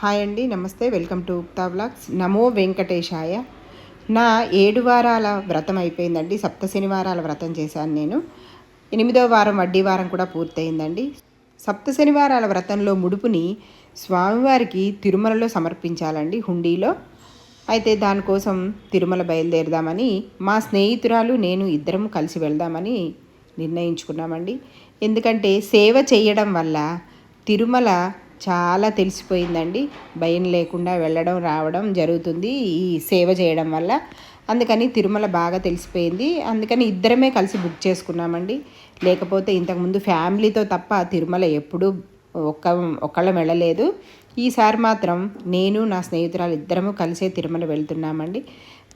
Hi అండి నమస్తే welcome to ఉక్తా blogs నమో వెంకటేశాయ. నా ఏడు వారాల వ్రతం అయిపోయిందండి సప్త శనివారాల వ్రతం చేశాను నేను. ఎనిమిదో వారం వడ్డీ వారం కూడా పూర్తయిందండి. సప్త శనివారాల వ్రతంలో ముడుపుని స్వామివారికి తిరుమలలో సమర్పించాలండి హుండీలో. అయితే దానికోసం తిరుమల బయలుదేరదామని మా స్నేహితురాలు నేను ఇద్దరం కలిసి వెళ్దామని నిర్ణయించుకున్నామండి. ఎందుకంటే సేవ చేయడం వల్ల తిరుమల చాలా తెలిసిపోయిందండి. భయం లేకుండా వెళ్ళడం రావడం జరుగుతుంది ఈ సేవ చేయడం వల్ల. అందుకని తిరుమల బాగా తెలిసిపోయింది. అందుకని ఇద్దరమే కలిసి బుక్ చేసుకున్నామండి. లేకపోతే ఇంతకుముందు ఫ్యామిలీతో తప్ప తిరుమల ఎప్పుడూ ఒక్క ఒక్కళ్ళం వెళ్ళలేదు. ఈసారి మాత్రం నేను నా స్నేహితురాలు ఇద్దరము కలిసే తిరుమల వెళ్తున్నామండి.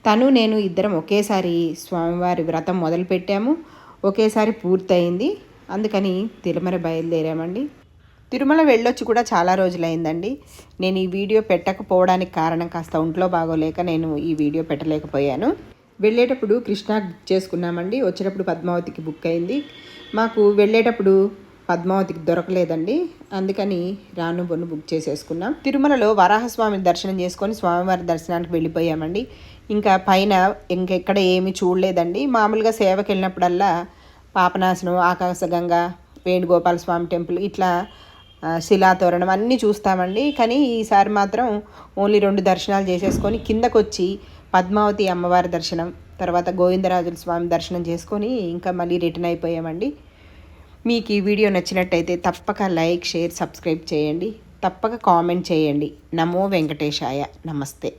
తను నేను ఇద్దరం ఒకేసారి స్వామివారి వ్రతం మొదలుపెట్టాము. ఒకేసారి పూర్తయింది. అందుకని తిరుమల బయలుదేరామండి. తిరుమల వెళ్ళొచ్చి కూడా చాలా రోజులైందండి. నేను ఈ వీడియో పెట్టకపోవడానికి కారణం కాస్త ఒంట్లో బాగోలేక నేను ఈ వీడియో పెట్టలేకపోయాను. వెళ్ళేటప్పుడు కృష్ణ బుక్ చేసుకున్నామండి. వచ్చేటప్పుడు పద్మావతికి బుక్ అయింది. మాకు వెళ్ళేటప్పుడు పద్మావతికి దొరకలేదండి. అందుకని రాను బొన్ను బుక్ చేసేసుకున్నాం. తిరుమలలో వరాహస్వామి దర్శనం చేసుకొని స్వామివారి దర్శనానికి వెళ్ళిపోయామండి. ఇంకా పైన ఇంకెక్కడ ఏమీ చూడలేదండి. మామూలుగా సేవకి వెళ్ళినప్పుడల్లా పాపనాశనం ఆకాశగంగ వేణుగోపాల స్వామి టెంపుల్ ఇట్లా శిలాతోరణం అన్నీ చూస్తామండి. కానీ ఈసారి మాత్రం ఓన్లీ రెండు దర్శనాలు చేసేసుకొని కిందకొచ్చి పద్మావతి అమ్మవారి దర్శనం తర్వాత గోవిందరాజుల స్వామి దర్శనం చేసుకొని ఇంకా మళ్ళీ రిటర్న్ అయిపోయామండి. మీకు ఈ వీడియో నచ్చినట్టయితే తప్పక లైక్ షేర్ సబ్స్క్రైబ్ చేయండి. తప్పక కామెంట్ చేయండి. నమో వెంకటేశాయ. నమస్తే.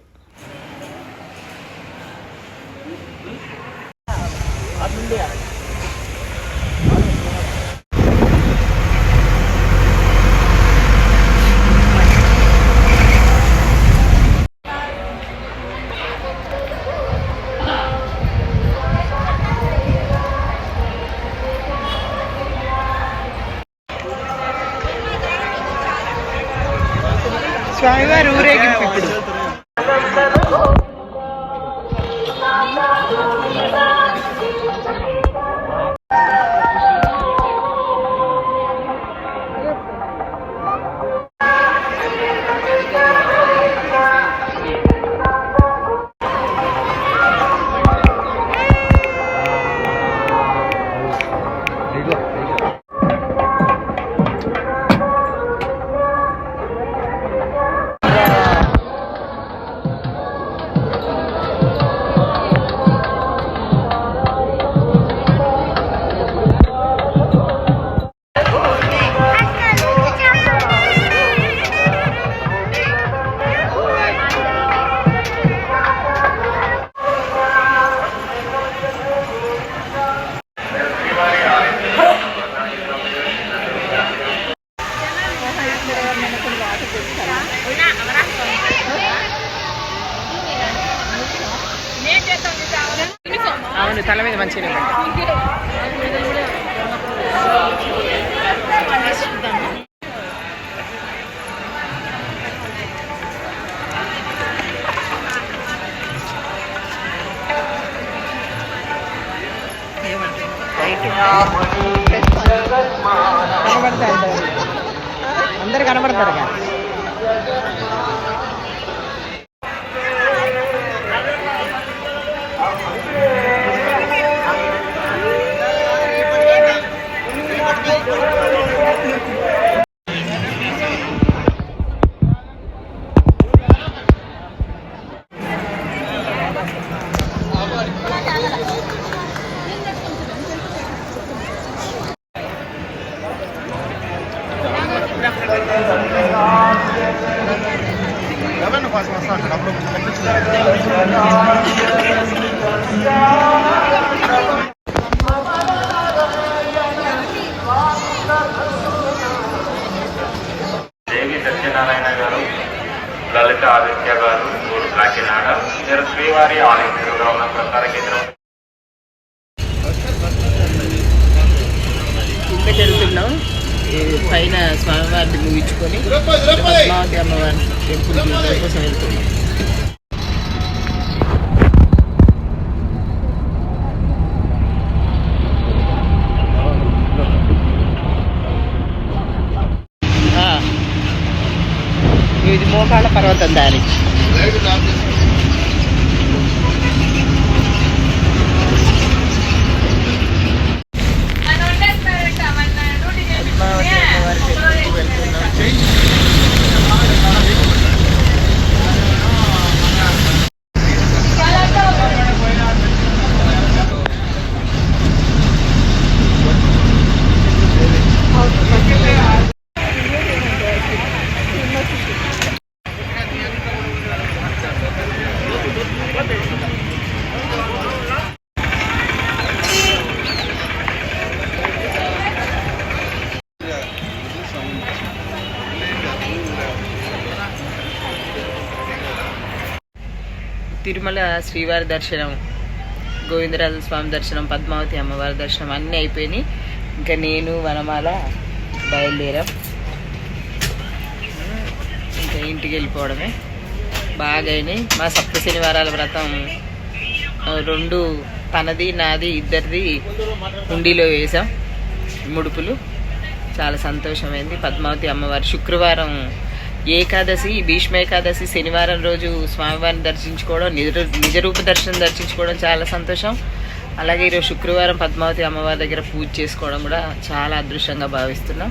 స్వామివారి ఊరేగింపు ఇప్పుడు అవును తల మీద మంచిగా కనబడతారు అందరు కనబడతారు Yeah, yeah. దేవి సత్యనారాయణ గారు లలిత ఆదిత్య గారు ఊరు కాకినాడ మీరు శ్రీవారి ఆలయం ఉన్న ప్రసార కేంద్రం కిందకి వెళ్తున్నాం ఈ పైన స్వామివారిని ముగించుకొని పద్మావతి అమ్మవారి టెంపుల్ కోసం వెళ్తున్నాం ఆ. ఇది మోకాళ్ళ పర్వతం దారి పద్మావతి అమ్మవారి టెంపుల్కి వెళ్తున్నాం తిరుమల శ్రీవారి దర్శనం గోవిందరాజ స్వామి దర్శనం పద్మావతి అమ్మవారి దర్శనం అన్నీ అయిపోయినాయి. ఇంకా నేను వనమాల బయలుదేరాం. ఇంకా ఇంటికి వెళ్ళిపోవడమే. బాగా అయినాయి. మా సప్త శనివారాల వ్రతం రెండు తనది నాది ఇద్దరిది హుండీలో వేసాం. ముడుపులు. చాలా సంతోషమైంది. పద్మావతి అమ్మవారి శుక్రవారం ఏకాదశి భీష్మ ఏకాదశి శనివారం రోజు స్వామివారిని దర్శించుకోవడం నిజ నిజరూప దర్శనం దర్శించుకోవడం చాలా సంతోషం. అలాగే ఈరోజు శుక్రవారం పద్మావతి అమ్మవారి దగ్గర పూజ చేసుకోవడం కూడా చాలా అదృష్టంగా భావిస్తున్నాం.